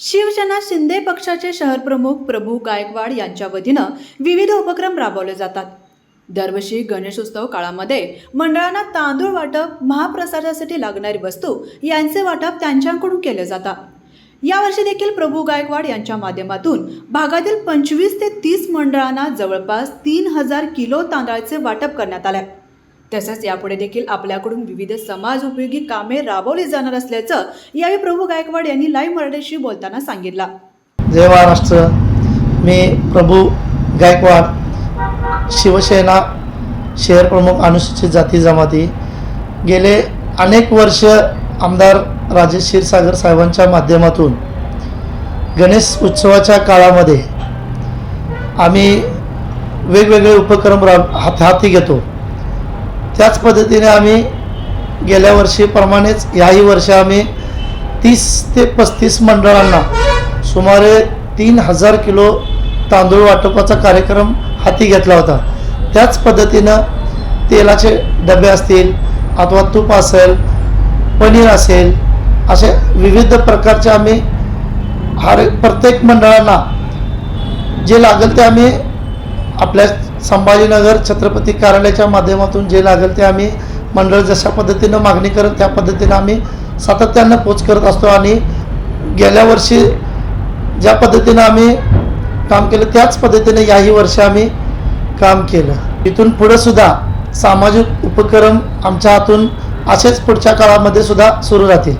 शिवसेना शिंदे पक्षाचे शहर प्रमुख प्रभू गायकवाड यांच्या वतीनं विविध उपक्रम राबवले जातात. दरवर्षी गणेशोत्सव काळामध्ये मंडळांना तांदूळ वाटप महाप्रसादासाठी लागणारी वस्तू यांचे वाटप त्यांच्याकडून केले जातात. यावर्षी देखील प्रभू गायकवाड यांच्या माध्यमातून भागातील पंचवीस ते तीस मंडळांना जवळपास तीन हजार किलो तांदळाचे वाटप करण्यात आले. तसंच यापुढे देखील आपल्याकडून विविध समाज उपयोगी कामे राबवली जाणार असल्याचं यावेळी प्रभू गायकवाड यांनी लाईव्ह मराठीशी बोलताना सांगितलं. जय महाराष्ट्र. मी प्रभू गायकवाड शिवसेना शहर प्रमुख अनुसूचित जाती जमाती. गेले अनेक वर्ष आमदार राजेश क्षीरसागर साहेबांच्या माध्यमातून गणेश उत्सवाच्या काळामध्ये आम्ही वेगवेगळे उपक्रम राब हात हाती घेतो. त्याच पद्धतीने आम्ही गेल्या वर्षीप्रमाणेच याही वर्षी आम्ही तीस ते पस्तीस मंडळांना सुमारे तीन हजार किलो तांदूळ वाटपाचा कार्यक्रम हाती घेतला होता. त्याच पद्धतीनं तेलाचे डबे असतील अथवा तूप असेल पनीर असेल असे विविध प्रकारचे आम्ही हर प्रत्येक मंडळांना जे लागेल ते आम्ही आपल्या संभाजीनगर छत्रपती कार्यालयाच्या माध्यमातून जे लागेल ते आम्ही मंडळ जशा पद्धतीनं मागणी करत त्या पद्धतीनं आम्ही सातत्यानं पोच करत असतो आणि गेल्या वर्षी ज्या पद्धतीनं आम्ही काम केलं त्याच पद्धतीने याही वर्षी आम्ही काम केलं. इथून पुढंसुद्धा सामाजिक उपक्रम आमच्या हातून असेच पुढच्या काळामध्ये सुद्धा सुरू राहतील.